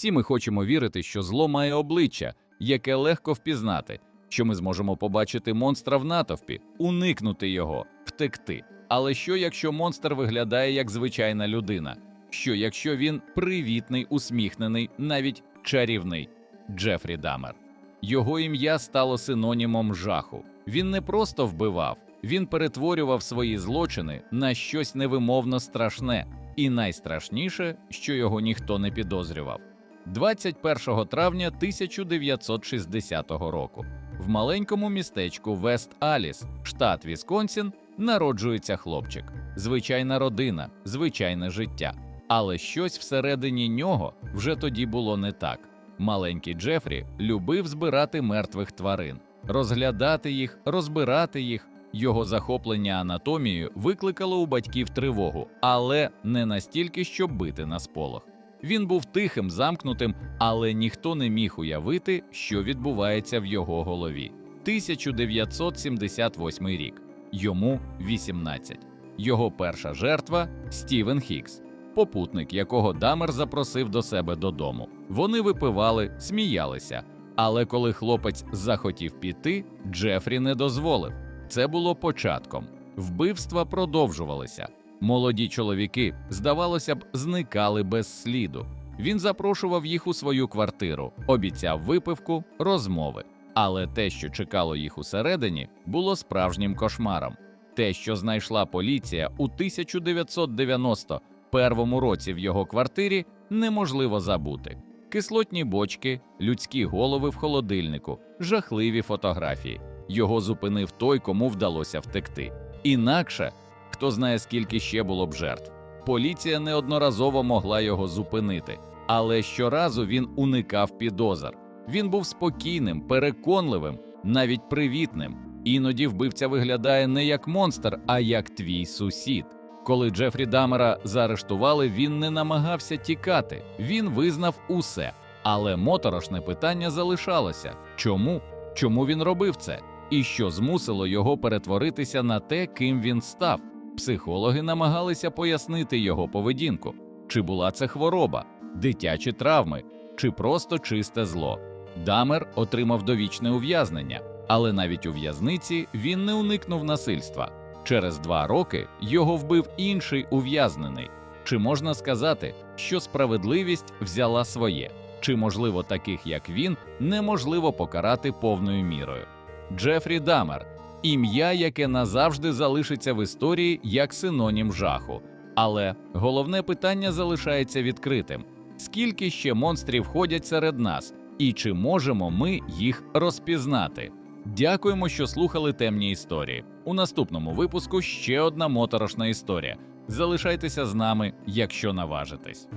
Всі ми хочемо вірити, що зло має обличчя, яке легко впізнати, що ми зможемо побачити монстра в натовпі, уникнути його, втекти. Але що, якщо монстр виглядає як звичайна людина? Що якщо він привітний, усміхнений, навіть чарівний Джефрі Дамер? Його ім'я стало синонімом жаху. Він не просто вбивав, він перетворював свої злочини на щось невимовно страшне, і найстрашніше, що його ніхто не підозрював. 21 травня 1960 року в маленькому містечку Вест Аліс, штат Вісконсін, народжується хлопчик. Звичайна родина, звичайне життя. Але щось всередині нього вже тоді було не так. Маленький Джефрі любив збирати мертвих тварин, розглядати їх, розбирати їх. Його захоплення анатомією викликало у батьків тривогу, але не настільки, щоб бити на сполох. Він був тихим, замкнутим, але ніхто не міг уявити, що відбувається в його голові. 1978 рік. Йому 18. Його перша жертва Стівен Хікс, попутник, якого Дамер запросив до себе додому. Вони випивали, сміялися. Але коли хлопець захотів піти, Джефрі не дозволив. Це було початком. Вбивства продовжувалися. Молоді чоловіки, здавалося б, зникали без сліду. Він запрошував їх у свою квартиру, обіцяв випивку, розмови. Але те, що чекало їх усередині, було справжнім кошмаром. Те, що знайшла поліція у 1991 році в його квартирі, неможливо забути. Кислотні бочки, людські голови в холодильнику, жахливі фотографії. Його зупинив той, кому вдалося втекти. Інакше хто знає, скільки ще було б жертв. Поліція неодноразово могла його зупинити, але щоразу він уникав підозр. Він був спокійним, переконливим, навіть привітним. Іноді вбивця виглядає не як монстр, а як твій сусід. Коли Джефрі Дамера заарештували, він не намагався тікати, він визнав усе. Але моторошне питання залишалося чому? Чому він робив це? І що змусило його перетворитися на те, ким він став? Психологи намагалися пояснити його поведінку, чи була це хвороба, дитячі травми, чи просто чисте зло. Дамер отримав довічне ув'язнення, але навіть у в'язниці він не уникнув насильства. Через два роки його вбив інший ув'язнений. Чи можна сказати, що справедливість взяла своє? Чи можливо таких, як він, неможливо покарати повною мірою? Джефрі Дамер ім'я, яке назавжди залишиться в історії як синонім жаху. Але головне питання залишається відкритим: скільки ще монстрів ходять серед нас, і чи можемо ми їх розпізнати? Дякуємо, що слухали темні історії. У наступному випуску ще одна моторошна історія. Залишайтеся з нами, якщо наважитесь.